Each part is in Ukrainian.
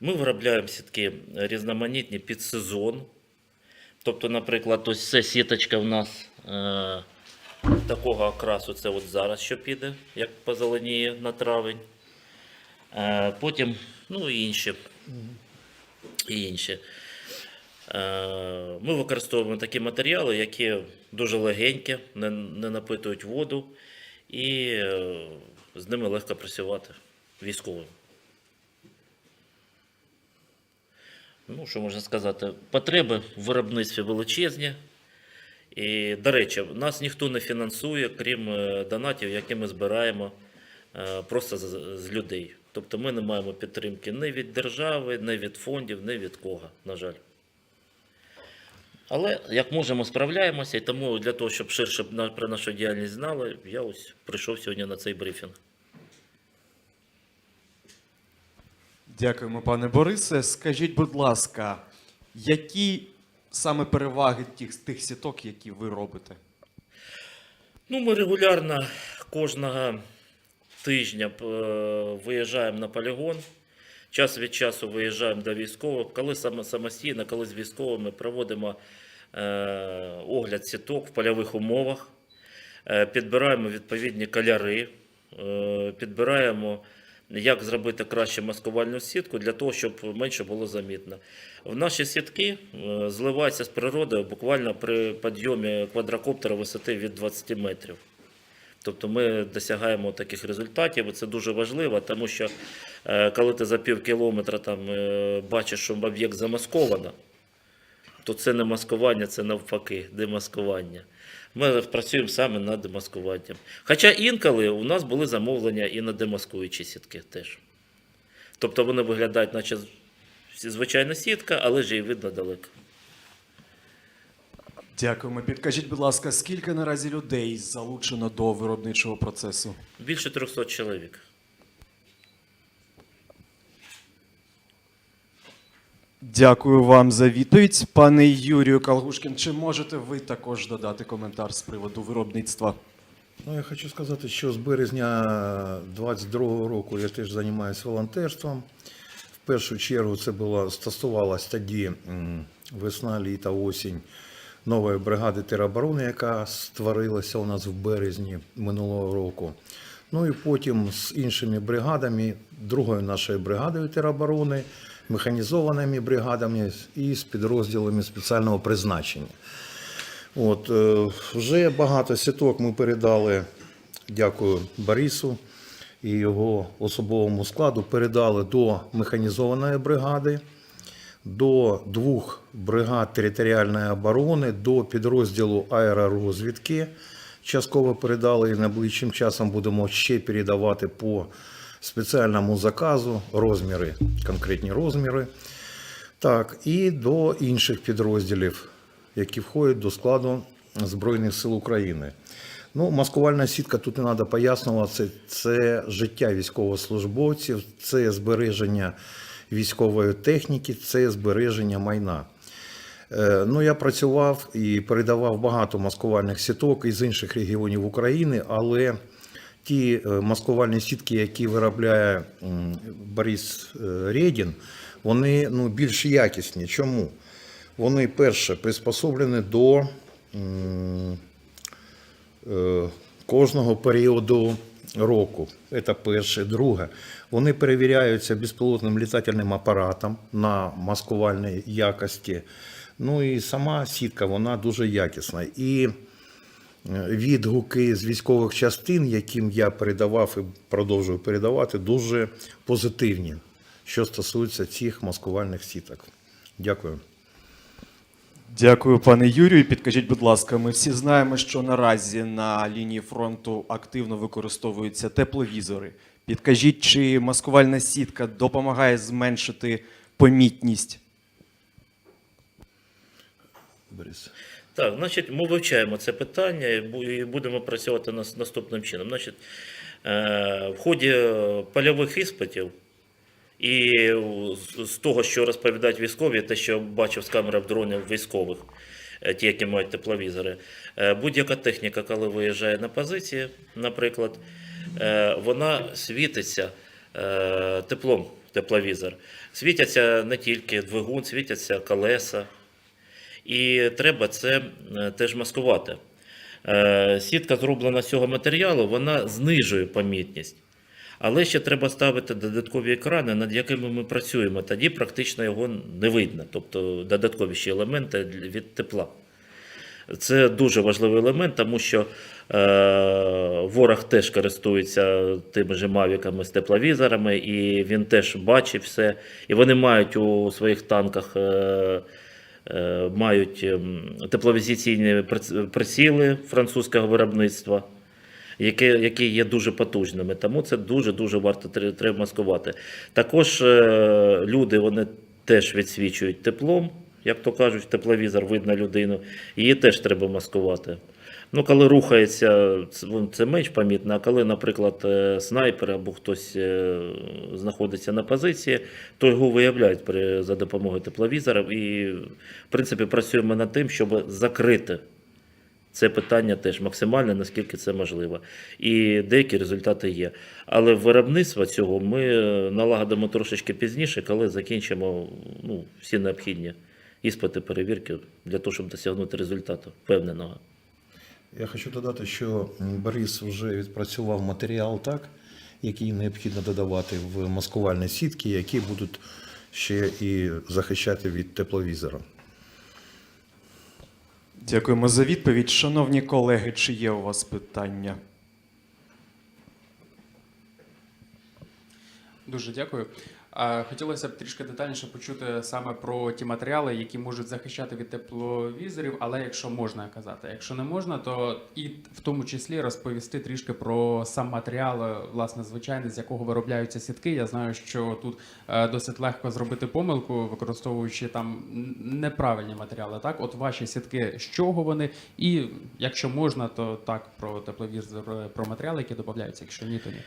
Ми виробляємо сітки різноманітні під сезон. Тобто, наприклад, ось ця сіточка в нас е, такого окрасу, це от зараз що піде, як позеленіє на травень. Е, потім, ну і інші. І інші. Е, Ми використовуємо такі матеріали, які дуже легенькі, не, не напитують воду, і е, з ними легко працювати військовим. Ну, що можна сказати, потреби в виробництві величезні. І, до речі, нас ніхто не фінансує, крім е, донатів, які ми збираємо е, просто з, з людей. Тобто ми не маємо підтримки ні від держави, ні від фондів, ні від кого, на жаль. Але як можемо, справляємося, і тому для того, щоб ширше про нашу діяльність знали, я ось прийшов сьогодні на цей брифінг. Дякуємо, пане Борисе. Скажіть, будь ласка, які саме переваги тих, тих сіток, які ви робите? Ну, ми регулярно кожного тижня е, виїжджаємо на полігон. Час від часу виїжджаємо до військових. Коли самостійно, коли з військовими проводимо е, огляд сіток в польових умовах, е, підбираємо відповідні кольори, підбираємо, як зробити краще маскувальну сітку для того, щоб менше було замітно. В наші сітки е, зливаються з природою буквально при підйомі квадрокоптера висоти від 20 метрів. Тобто ми досягаємо таких результатів, і це дуже важливо, тому що е, коли ти за пів кілометра там, е, бачиш, що об'єкт замасковано, то це не маскування, це навпаки, демаскування. Ми працюємо саме над демаскуванням. Хоча інколи у нас були замовлення і на демаскуючі сітки теж. Тобто вони виглядають, наче звичайна сітка, але ж її видно далеко. Дякуємо. Підкажіть, будь ласка, скільки наразі людей залучено до виробничого процесу? Більше 300 чоловік. Дякую вам за відповідь. Пане Юрію Калгушкін, чи можете ви також додати коментар з приводу виробництва? Ну, я хочу сказати, що з березня 22-го року я теж займаюся волонтерством. В першу чергу це було стосувалось тоді весна, літа, осінь нової бригади тероборони, яка створилася у нас в березні минулого року. Ну і потім з іншими бригадами, другою нашою бригадою тероборони, механізованими бригадами і з підрозділами спеціального призначення. От, е, вже багато сіток ми передали, дякую Борису і його особовому складу, передали до механізованої бригади, до двох бригад територіальної оборони, до підрозділу аеророзвідки. Частково передали і найближчим часом будемо ще передавати по спеціальному заказу розміри, конкретні розміри. Так, і до інших підрозділів, які входять до складу Збройних сил України. Ну, маскувальна сітка тут не треба пояснювати, це, це життя військовослужбовців, це збереження військової техніки, це збереження майна. Е, Ну, я працював і передавав багато маскувальних сіток із інших регіонів України, але ті е, маскувальні сітки, які виробляє Борис е, Редін, вони ну, більш якісні. Чому? Вони перше приспособлені до е, кожного періоду року. Це перше. Друге, вони перевіряються безпілотним літательним апаратом на маскувальній якості. Ну і сама сітка вона дуже якісна. І відгуки з військових частин, яким я передавав і продовжую передавати, дуже позитивні, що стосується цих маскувальних сіток. Дякую. Дякую, пане Юрію. Підкажіть, будь ласка, ми всі знаємо, що наразі на лінії фронту активно використовуються тепловізори. Підкажіть, чи маскувальна сітка допомагає зменшити помітність? Борис. Так, значить, ми вивчаємо це питання і будемо працювати наступним чином. Значить, е, в ході польових іспитів і з- того, що розповідають військові, те, що бачив з камери дронів військових, е, ті, які мають тепловізори, е, будь-яка техніка, коли виїжджає на позиції, наприклад, вона світиться теплом. тепловізор, світяться не тільки двигун, світяться колеса. І треба це е, теж маскувати. Е, Сітка зроблена з цього матеріалу, вона знижує помітність. Але ще треба ставити додаткові екрани, над якими ми працюємо. Тоді практично його не видно, тобто додаткові ще елементи від тепла. Це дуже важливий елемент, тому що е, ворог теж користується тими же мавіками з тепловізорами, і він теж бачить все. І вони мають у своїх танках е, мають ем, тепловізаційні приц- приціли французького виробництва. Які, які є дуже потужними, тому це дуже дуже варто тре- треба маскувати. Також е, люди вони теж відсвічують теплом, як то кажуть, тепловізор видно людину, її теж треба маскувати. Ну, коли рухається, це- менш помітно, а коли, наприклад, е, снайпер або хтось е, знаходиться на позиції, то його виявляють при, за допомогою тепловізора. І, в принципі, працюємо над тим, щоб закрити це питання теж максимально, наскільки це можливо. І деякі результати є. Але виробництво цього ми е, налагодимо трошечки пізніше, коли закінчимо ну, всі необхідні іспити, перевірки для того, щоб досягнути результату впевненого. Я хочу додати, що Борис вже відпрацював матеріал так, який необхідно додавати в маскувальні сітки, які будуть ще і захищати від тепловізора. Дякуємо за відповідь. Шановні колеги, чи є у вас питання? Дуже дякую. Хотілося б трішки детальніше почути саме про ті матеріали, які можуть захищати від тепловізорів, але якщо можна казати. Якщо не можна, то і в тому числі розповісти трішки про сам матеріал, власне, звичайний, з якого виробляються сітки. Я знаю, що тут е, досить легко зробити помилку, використовуючи там неправильні матеріали. Так, от ваші сітки, з чого вони, і якщо можна, то так про тепловізор, про матеріали, які додаються. Якщо ні, то ні.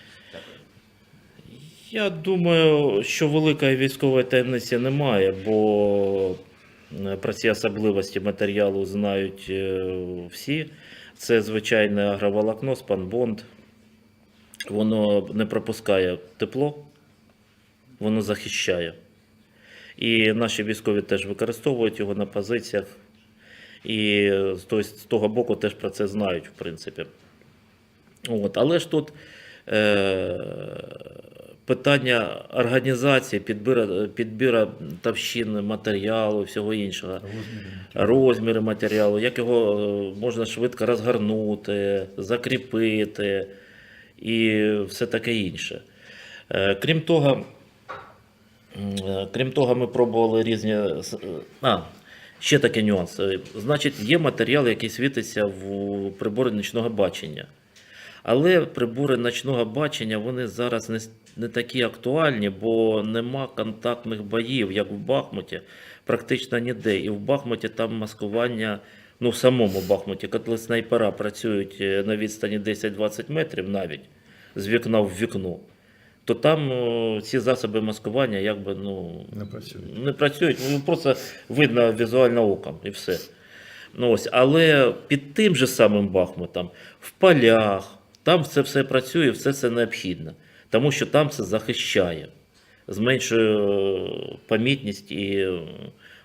Я думаю, що великої військової таємниці немає, бо про ці особливості матеріалу знають е, всі. Це звичайне агроволокно, спанбонд. Воно не пропускає тепло, воно захищає. І наші військові теж використовують його на позиціях. І того, з того боку теж про це знають, в принципі. От. Але ж тут е, питання організації, підбира, підбіра товщин матеріалу, всього іншого, розміри матеріалу, як його е, можна швидко розгорнути, закріпити і все таке інше. Е, Крім того, е, крім того, ми пробували різні. А, ще такий нюанс. Значить, є матеріал, який світиться в приборі нічного бачення. Але прибори ночного бачення вони зараз не, не такі актуальні, бо нема контактних боїв, як в Бахмуті, практично ніде. І в Бахмуті там маскування, ну в самому Бахмуті, коли снайпера працюють е, на відстані 10-20 метрів навіть з вікна в вікно, то там о, ці засоби маскування якби ну, Не працюють. не працюють, ну, просто видно візуально оком і все. Ну, ось, але під тим же самим Бахмутом, в полях, там це все працює, все це необхідно. Тому що там це захищає, зменшує е, помітність і е,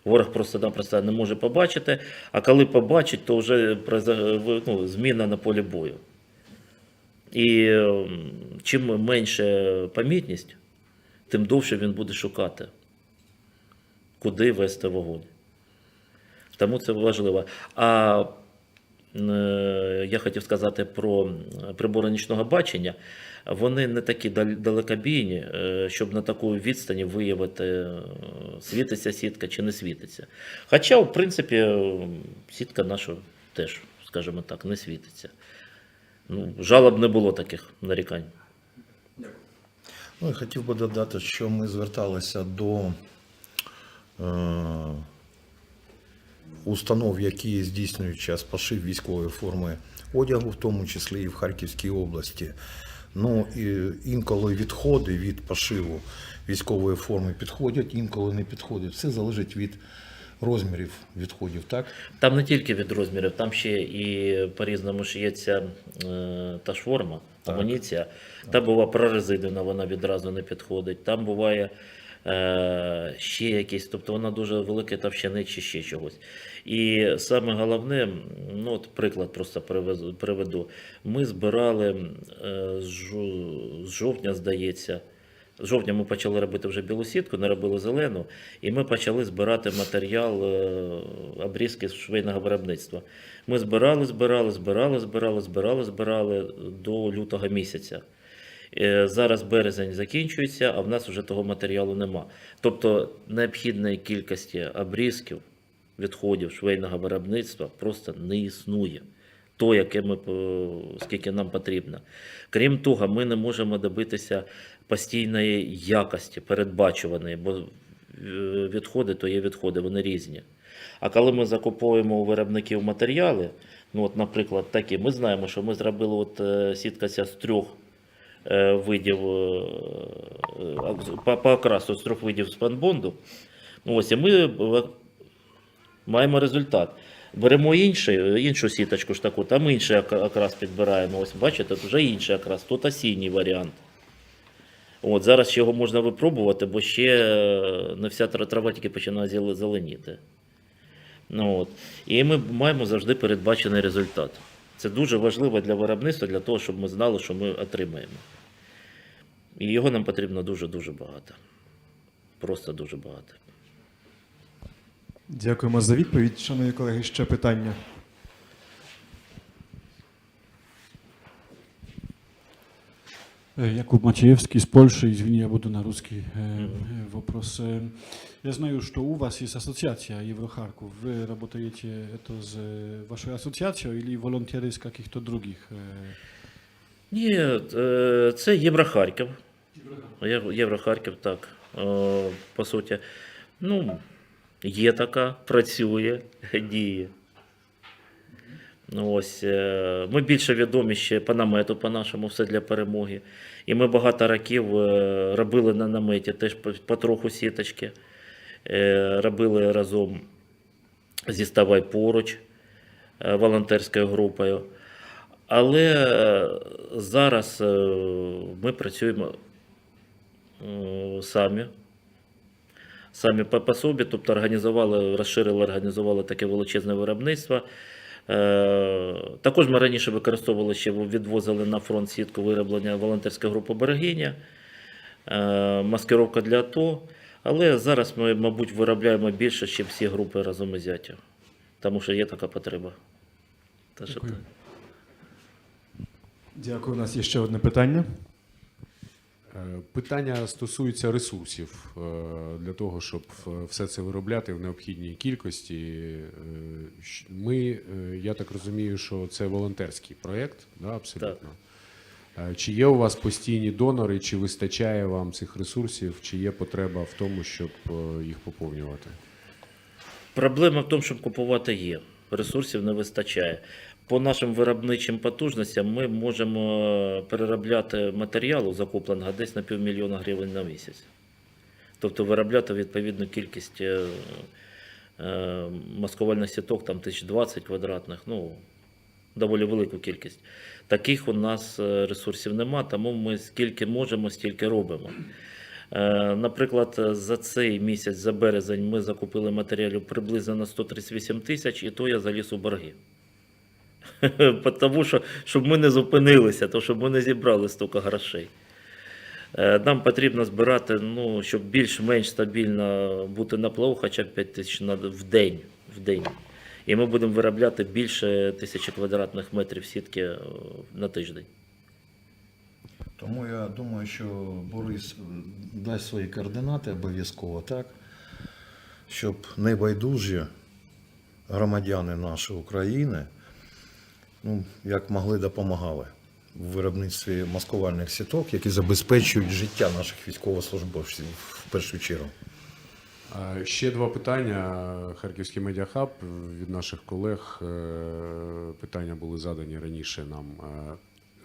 ворог просто-напросто не може побачити. А коли побачить, то вже ну, зміна на полі бою. І е, чим менше помітність, тим довше він буде шукати куди вести вогонь. Тому це важливо. А я хотів сказати про прибори нічного бачення. Вони не такі далекобійні, е, щоб на таку відстані виявити, е, світиться сітка чи не світиться. Хоча, в принципі, е, сітка наша теж, скажімо так, не світиться. Ну, жалоб не було таких нарікань. Ну і хотів би додати, що ми зверталися до е, установ, які здійснюють час пошив військової форми одягу, в тому числі і в Харківській області. Ну і інколи відходи від пошиву військової форми підходять, інколи не підходять. Все залежить від розмірів відходів, так? Там не тільки від розмірів, там ще і по-різному шиється е, та ж форма, амуніція. Там буває прорезинена, вона відразу не підходить. Там буває ще якісь, тобто вона дуже велика товщини чи ще чогось. І саме головне, ну от приклад просто приведу. Ми збирали е, з жовтня, здається. З жовтня ми почали робити вже білу сітку, не робили зелену, і ми почали збирати матеріал е, обрізки швейного виробництва. Ми збирали, збирали, збирали, збирали, збирали, збирали до лютого місяця. Е, Зараз березень закінчується, а в нас вже того матеріалу нема. Тобто необхідної кількості обрізків, відходів швейного виробництва просто не існує. То, яке ми, скільки нам потрібно. Крім того, ми не можемо добитися постійної якості, передбачуваної, бо е, відходи то є відходи, вони різні. А коли ми закуповуємо у виробників матеріали, ну от, наприклад, такі, ми знаємо, що ми зробили от е, сітка ця з трьох видів е, по, по окрасу з трьох видів спанбонду. Ось, і ми маємо результат. Беремо інший, іншу сіточку ж таку, там інший окрас підбираємо. Ось бачите, вже інший окрас, тут осінній варіант. От, зараз його можна випробувати, бо ще е, не вся трава тільки починає зеленіти. Ну, от. І ми маємо завжди передбачений результат. Це дуже важливо для виробництва, для того, щоб ми знали, що ми отримаємо. І його нам потрібно дуже-дуже багато. Просто дуже багато. Дякуємо за відповідь. Шановні колеги, ще питання. Э, Jakub Maciejewski z Polski, извини, я буду на русский э, э, вопрос. Э, Я знаю, что у вас есть ассоциация Еврохарков. Вы работаете это с э, вашей ассоциацией или волонтеры из каких-то других? э? Ні, е, це Єврохарків. Єв- Єврохарків, так. Е, По суті. Ну, є така, працює, діє. Ну, ось, е, ми більше відомі ще по намету, по нашому, все для перемоги. І ми багато років е, робили на наметі, теж потроху сіточки. Е, Робили разом зі Ставай поруч волонтерською групою. Але зараз ми працюємо самі. Самі по собі, тобто організували, розширили, організували таке величезне виробництво. Е, Також ми раніше використовували ще відвозили на фронт сітку вироблення волонтерська група Берегиня, е, маскировка для АТО. Але зараз ми, мабуть, виробляємо більше, ніж всі групи разом із зятя. Тому що є така потреба. Дякую. Дякую. У нас є ще одне питання. Е, Питання стосується ресурсів Е, для того, щоб е, все це виробляти в необхідній кількості. Ми, я так розумію, що це волонтерський проєкт, да, абсолютно. Е, Чи є у вас постійні донори, чи вистачає вам цих ресурсів, чи є потреба в тому, щоб їх поповнювати? Проблема в тому, щоб купувати є. Ресурсів не вистачає. По нашим виробничим потужностям ми можемо переробляти матеріалу закупленого десь на півмільйона гривень на місяць. Тобто виробляти відповідну кількість е, е, маскувальних сіток, там 1020 квадратних, ну, доволі велику кількість. Таких у нас е, ресурсів нема, тому ми скільки можемо, стільки робимо. Наприклад, за цей місяць, за березень, ми закупили матеріалів приблизно на 138 тисяч, і то я заліз у борги. Тому що щоб ми не зупинилися, то щоб ми не зібрали стільки грошей. Е, Нам потрібно збирати, ну, щоб більш-менш стабільно бути на плаву, хоча б 5 тисяч в день. В день. І ми будемо виробляти більше тисячі квадратних метрів сітки е, на тиждень. Тому я думаю, що Борис дасть свої координати обов'язково, так? Щоб небайдужі громадяни нашої України, ну, як могли, допомагали в виробництві маскувальних сіток, які забезпечують життя наших військовослужбовців в першу чергу. Ще два питання. Харківський медіахаб від наших колег. е, Питання були задані раніше нам. Е,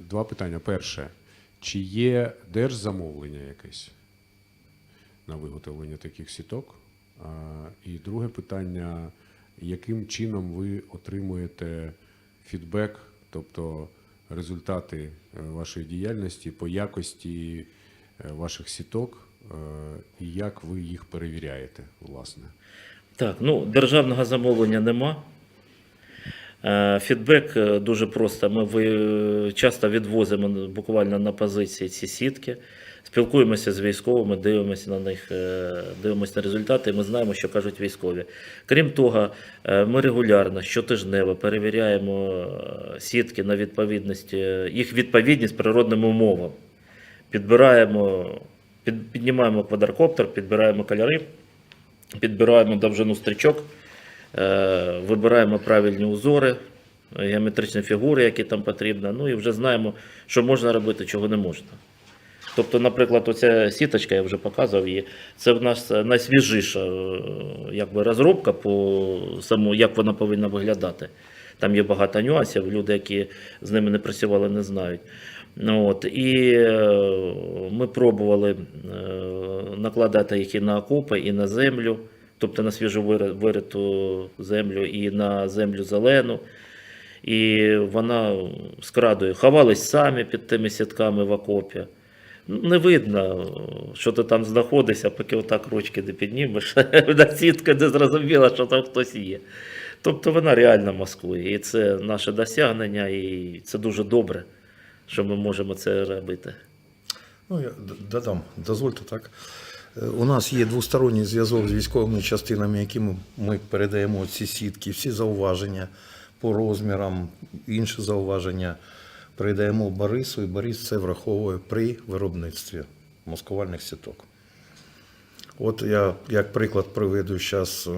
Два питання. Перше, чи є держзамовлення якесь на виготовлення таких сіток? І друге питання: яким чином ви отримуєте фідбек, тобто результати е, вашої діяльності по якості е, ваших сіток, е, і як ви їх перевіряєте, власне? Так, ну державного замовлення нема. Фідбек дуже просто. Ми часто відвозимо буквально на позиції ці сітки, спілкуємося з військовими, дивимося на них, е, дивимося на результати, і ми знаємо, що кажуть військові. Крім того, е, ми регулярно, щотижнево перевіряємо е, сітки на відповідність, їх відповідність природним умовам. Підбираємо, під, піднімаємо квадрокоптер, підбираємо кольори підбираємо довжину стрічок, вибираємо правильні узори, геометричні фігури, які там потрібно. Ну і вже знаємо, що можна робити, чого не можна. Тобто, наприклад, оця сіточка, я вже показував її, це в нас найсвіжіша е, якби, розробка по самому, як вона повинна виглядати. Там є багато нюансів, люди, які з ними не працювали, не знають. Ну, от, і е, ми пробували е, накладати їх і на окопи, і на землю, тобто на свіжу вириту землю, і на землю зелену. І вона з крадою ховались самі під тими сітками в окопі. Не видно, що ти там знаходишся, поки отак ручки не піднімеш, на сітка не зрозуміла, що там хтось є. Тобто вона реально маскує. І це наше досягнення, і це дуже добре, що ми можемо це робити. Ну, я додам, дозвольте так. Е, У нас є двосторонній зв'язок з військовими частинами, яким ми передаємо ці сітки, всі зауваження по розмірам, інші зауваження передаємо Борису, і Борис це враховує при виробництві маскувальних сіток. От я як приклад приведу зараз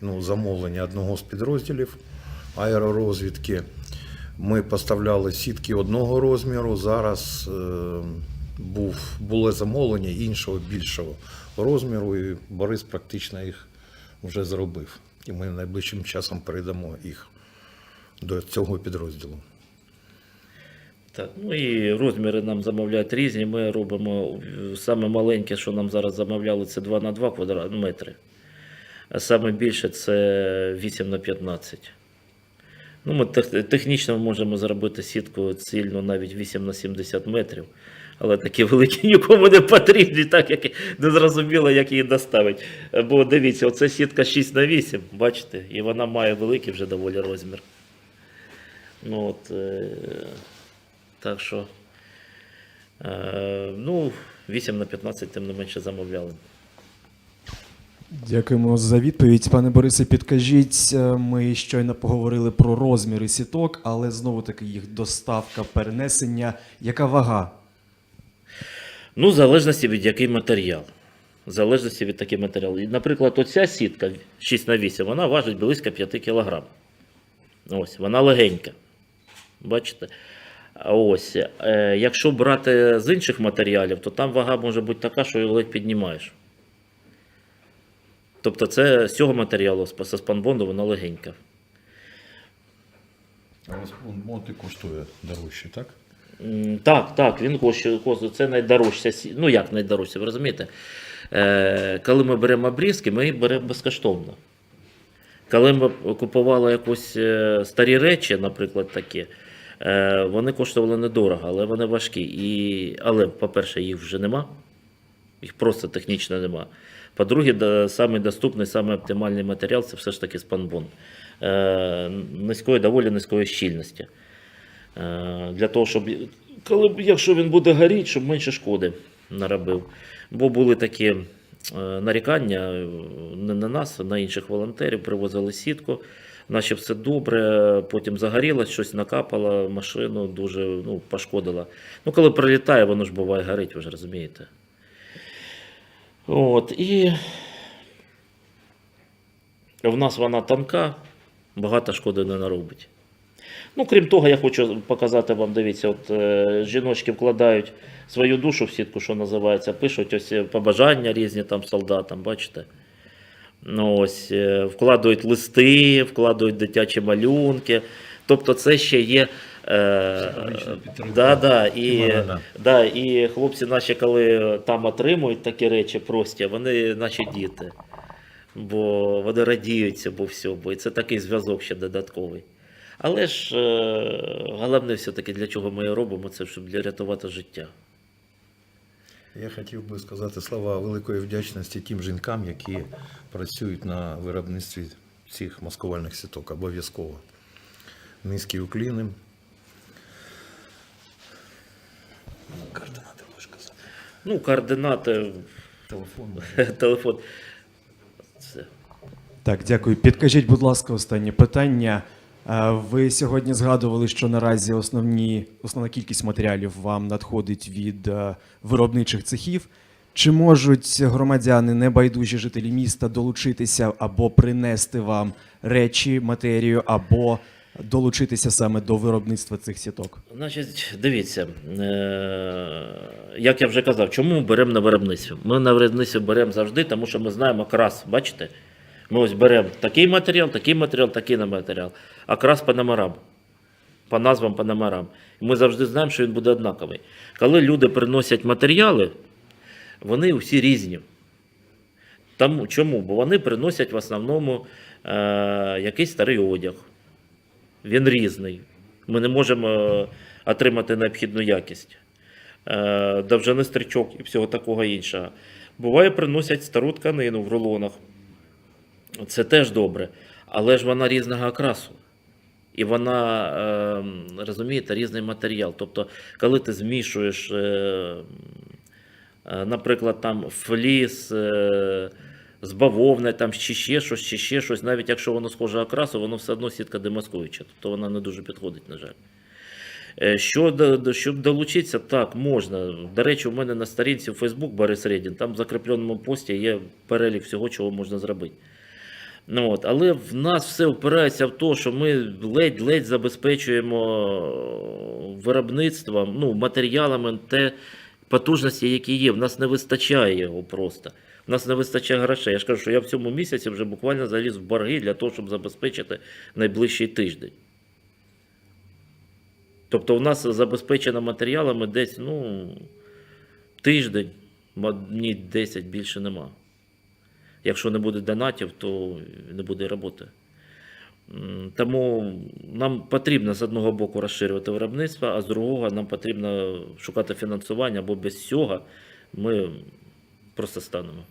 ну, замовлення одного з підрозділів аеророзвідки. Ми поставляли сітки одного розміру. Зараз е, був, було замовлення іншого більшого розміру, і Борис практично їх вже зробив. І ми найближчим часом передамо їх до цього підрозділу. Так, ну і розміри нам замовляють різні. Ми робимо е, саме маленьке, що нам зараз замовляли, це 2 на 2 квадрат метри. А саме більше це 8 на 15. Ну, ми технічно можемо зробити сітку цільну навіть 8 на 70 метрів. Але такі великі нікому не потрібні, так як не зрозуміло, як її доставити. Бо дивіться, оце сітка 6 на 8, бачите, і вона має великий вже доволі розмір. Ну, от, е, так що, е, ну, 8 на 15, тим не менше замовляли. Дякуємо за відповідь. Пане Борисе, підкажіть, е, ми щойно поговорили про розміри сіток, але знову таки їх доставка, перенесення. Яка вага? Ну, в залежності від який матеріал. В залежності від таких матеріалів. І, Наприклад, оця сітка 6 на 8, вона важить близько 5 кг. Ось, вона легенька. Бачите? Ось, е, якщо брати з інших матеріалів, то там вага може бути така, що її ледь піднімаєш. Тобто це з цього матеріалу, з спанбонду, вона легенька. А ось монти коштує дорожче, так? Так, так, він коштує, це найдорожча. Ну як найдорожча, ви розумієте? Е, коли ми беремо обрізки, ми їх беремо безкоштовно. Коли ми купували якось е, старі речі, наприклад, такі, вони коштували недорого, але вони важкі. І, але, по-перше, їх вже нема. Їх просто технічно нема. По-друге, самий доступний, самий оптимальний матеріал це все ж таки спанбон. Е, низької, доволі низької щільності. Е, для того, щоб коли, якщо він буде горіти, щоб менше шкоди наробив. Бо були такі е, нарікання е, не на нас, а на інших волонтерів, привозили сітку, наче все добре, потім загорілось, щось накапало, машину дуже ну, пошкодило. Ну, коли прилітає, воно ж буває горить, ви ж розумієте. От, і в нас вона тонка, багато шкоди не наробить. Ну, крім того, я хочу показати вам, дивіться, от е, жіночки вкладають свою душу в сітку, що називається, пишуть ось е, побажання різні там солдатам, бачите? Ну, ось, е, вкладають листи, вкладають дитячі малюнки. Тобто це ще є. Е, да, да, і, І да, і хлопці наші, коли там отримують такі речі прості, вони наче діти. бо вони радіють цьому всьому, і це такий зв'язок ще додатковий. Але ж е, головне все-таки для чого ми робимо, це щоб для рятувати життя. Я хотів би сказати слова великої вдячності тим жінкам, які працюють на виробництві цих маскувальних сіток обов'язково. Низький уклін їм. Координати можеш казати. Ну, координати, Телефон. телефон. Це. Так, дякую. Підкажіть, будь ласка, останнє питання. Е, Ви сьогодні згадували, що наразі основні, основна кількість матеріалів вам надходить від е, виробничих цехів. Чи можуть громадяни, небайдужі жителі міста, долучитися або принести вам речі, матерію, або долучитися саме до виробництва цих сіток? Значить, дивіться, е- як я вже казав, чому ми беремо на виробництві? Ми на виробництві беремо завжди, тому що ми знаємо окрас, бачите? Ми ось беремо такий матеріал, такий матеріал, такий на матеріал. Окрас по номерам, по назвам, по номерам. Ми завжди знаємо, що він буде однаковий. Коли люди приносять матеріали, вони всі різні. Тому, чому? Бо вони приносять в основному е- якийсь старий одяг. Він різний. Ми не можемо е, отримати необхідну якість. Е, Довжини стрічок і всього такого іншого. Буває, приносять стару тканину в рулонах. Це теж добре. Але ж вона різного окрасу. І вона, е, розумієте, різний матеріал. Тобто, коли ти змішуєш, е, е, наприклад, там фліс е, з бавовни, там чи ще щось, чи ще щось, навіть якщо воно схоже окрасу, воно все одно сітка демаскуюча. Тобто вона не дуже підходить, на жаль. Що, щоб долучитися, так, можна. До речі, у мене на сторінці в Facebook Борис Редін, там в закріпленому пості є перелік всього, чого можна зробити. Ну, от, але в нас все впирається в те, що ми ледь-ледь забезпечуємо виробництвом, ну, матеріалами те потужності, які є. В нас не вистачає його просто. В нас не вистачає грошей. Я ж кажу, що я в цьому місяці вже буквально заліз в борги для того, щоб забезпечити найближчий тиждень. Тобто у нас забезпечено матеріалами десь ну, тиждень, днів 10 більше нема. Якщо не буде донатів, то не буде роботи. Тому нам потрібно з одного боку розширювати виробництво, а з другого нам потрібно шукати фінансування, бо без цього ми просто станемо.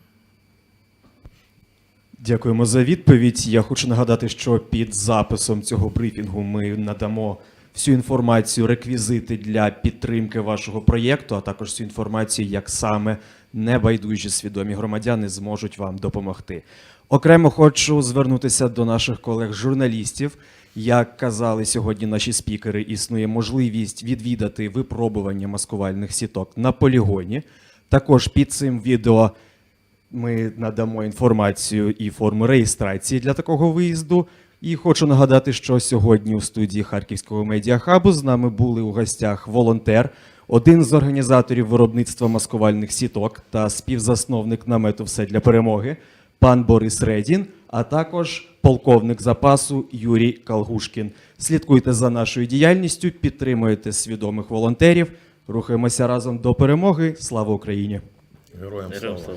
Дякуємо за відповідь. Я хочу нагадати, що під записом цього брифінгу ми надамо всю інформацію, реквізити для підтримки вашого проєкту, а також всю інформацію, як саме небайдужі свідомі громадяни зможуть вам допомогти. Окремо хочу звернутися до наших колег-журналістів. Як казали сьогодні наші спікери, існує можливість відвідати випробування маскувальних сіток на полігоні. Також під цим відео ми надамо інформацію і форму реєстрації для такого виїзду. І хочу нагадати, що сьогодні у студії Харківського медіахабу з нами були у гостях волонтер, один з організаторів виробництва маскувальних сіток та співзасновник намету Все для перемоги, пан Борис Редін, а також полковник запасу Юрій Калгушкін. Слідкуйте за нашою діяльністю, підтримуйте свідомих волонтерів. Рухаємося разом до перемоги. Слава Україні! Героям слава.